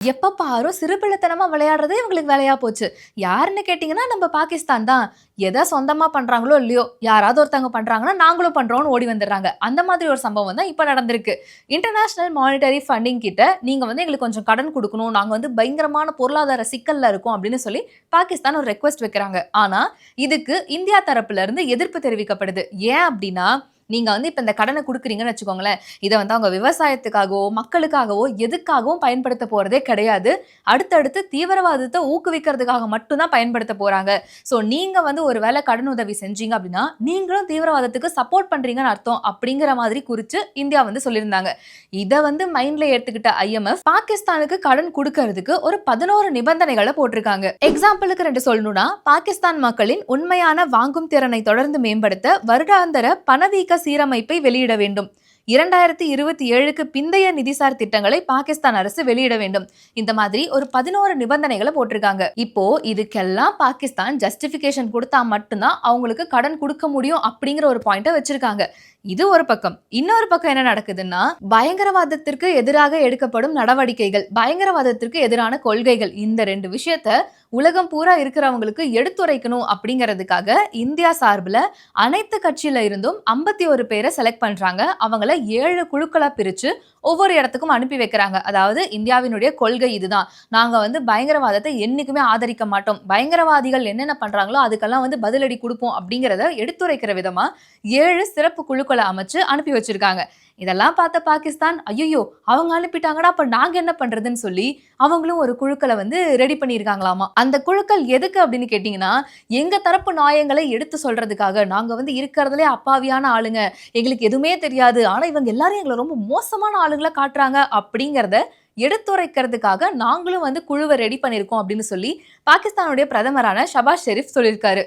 எப்போ பாரோ சிறுபிள்ளைத்தனமாக விளையாடுறதே இவங்களுக்கு வேலையா போச்சு. யாருன்னு கேட்டிங்கன்னா நம்ம பாகிஸ்தான் தான். எதை சொந்தமாக பண்ணுறாங்களோ இல்லையோ யாராவது ஒருத்தவங்க பண்ணுறாங்கன்னா நாங்களும் பண்ணுறோன்னு ஓடி வந்துடுறாங்க. அந்த மாதிரி ஒரு சம்பவம் தான் இப்போ நடந்திருக்கு. இன்டர்நேஷ்னல் மானிட்டரி ஃபண்டிங் கிட்ட நீங்கள் வந்து எங்களுக்கு கொஞ்சம் கடன் கொடுக்கணும் நாங்கள் வந்து பயங்கரமான பொருளாதார சிக்கலில் இருக்கோம் அப்படின்னு சொல்லி பாகிஸ்தான் ஒரு ரெக்வஸ்ட் வைக்கிறாங்க. ஆனால் இதுக்கு இந்தியா தரப்புலேருந்து எதிர்ப்பு தெரிவிக்கப்படுது. ஏன் அப்படின்னா நீங்க வந்து இப்ப இந்த கடனை கொடுக்குறீங்கன்னு வச்சுக்கோங்களேன் இதை வந்து அவங்க விவசாயத்துக்காகவோ மக்களுக்காகவோ எதுக்காகவும் பயன்படுத்த போறதே கிடையாது. அடுத்தடுத்து தீவிரவாதத்தை ஊக்குவிக்கிறதுக்காக மட்டும்தான் பயன்படுத்த போறாங்க. ஸோ நீங்க வந்து ஒரு வேளை கடன் உதவி செஞ்சீங்க அப்படின்னா நீங்களும் தீவிரவாதத்துக்கு சப்போர்ட் பண்றீங்கன்னு அர்த்தம் அப்படிங்கிற மாதிரி குறித்து இந்தியா வந்து சொல்லியிருந்தாங்க. இதை வந்து மைண்ட்ல எடுத்துக்கிட்ட ஐஎம்எஃப் பாகிஸ்தானுக்கு கடன் கொடுக்கறதுக்கு ஒரு பதினோரு நிபந்தனைகளை போட்டிருக்காங்க. எக்ஸாம்பிளுக்கு ரெண்டு சொல்லணும்னா பாகிஸ்தான் மக்களின் உண்மையான வாங்கும் திறனை தொடர்ந்து மேம்படுத்த வருடாந்திர பணவீக்க சீரமைப்பை வெளியிட வேண்டும். இரண்டாயிரத்தி இருபத்தி ஏழுக்கு பிந்தைய நிதிசார் திட்டங்களை பாகிஸ்தான் அரசு வெளியிட வேண்டும். இந்த மாதிரி ஒரு பதினோரு நிபந்தனைகளை போட்டிருக்காங்க. இப்போ இதுக்கெல்லாம் பாகிஸ்தான் ஜஸ்டிபிகேஷன் கொடுத்தா மட்டும்தான் அவங்களுக்கு கடன் கொடுக்க முடியும் அப்படிங்கிற ஒரு பாயிண்ட்டை வச்சிருக்காங்க. இது ஒரு பக்கம். இன்னொரு பக்கம் என்ன நடக்குதுன்னா பயங்கரவாதத்திற்கு எதிராக எடுக்கப்படும் நடவடிக்கைகள் பயங்கரவாதத்திற்கு எதிரான கொள்கைகள் இந்த ரெண்டு விஷயத்த உலகம் பூரா இருக்கிறவங்களுக்கு எடுத்துரைக்கணும் அப்படிங்கிறதுக்காக இந்தியா சார்பில் அனைத்து கட்சியில இருந்தும் ஐம்பத்தி ஒரு பேரை செலக்ட் பண்றாங்க. அவங்கள ஏழு குழுக்களாக பிரித்து ஒவ்வொரு இடத்துக்கும் அனுப்பி வைக்கிறாங்க. அதாவது இந்தியாவினுடைய கொள்கை இதுதான். நாங்கள் வந்து பயங்கரவாதத்தை என்றைக்குமே ஆதரிக்க மாட்டோம். பயங்கரவாதிகள் என்னென்ன பண்ணுறாங்களோ அதுக்கெல்லாம் வந்து பதிலடி கொடுப்போம் அப்படிங்கிறத எடுத்துரைக்கிற விதமாக ஏழு சிறப்பு குழுக்களை அமைச்சு அனுப்பி வச்சிருக்காங்க. இதெல்லாம் பார்த்த பாகிஸ்தான் ஐயோ அவங்க அனுப்பிட்டாங்கன்னா அப்ப நாங்க என்ன பண்றதுன்னு சொல்லி அவங்களும் ஒரு குழுக்களை வந்து ரெடி பண்ணியிருக்காங்களாமா? அந்த குழுக்கள் எதுக்கு அப்படின்னு கேட்டிங்கன்னா எங்கள் தரப்பு நியாயங்களை எடுத்து சொல்கிறதுக்காக நாங்கள் வந்து இருக்கிறதுலே அப்பாவியான ஆளுங்க. எங்களுக்கு எதுவுமே தெரியாது. ஆனால் இவங்க எல்லாரும் எங்களை ரொம்ப மோசமான ஆளுங்களை காட்டுறாங்க அப்படிங்கிறத எடுத்துரைக்கிறதுக்காக நாங்களும் வந்து குழுவை ரெடி பண்ணியிருக்கோம் அப்படின்னு சொல்லி பாகிஸ்தானுடைய பிரதமரான ஷபாஸ் ஷெரீப் சொல்லியிருக்காரு.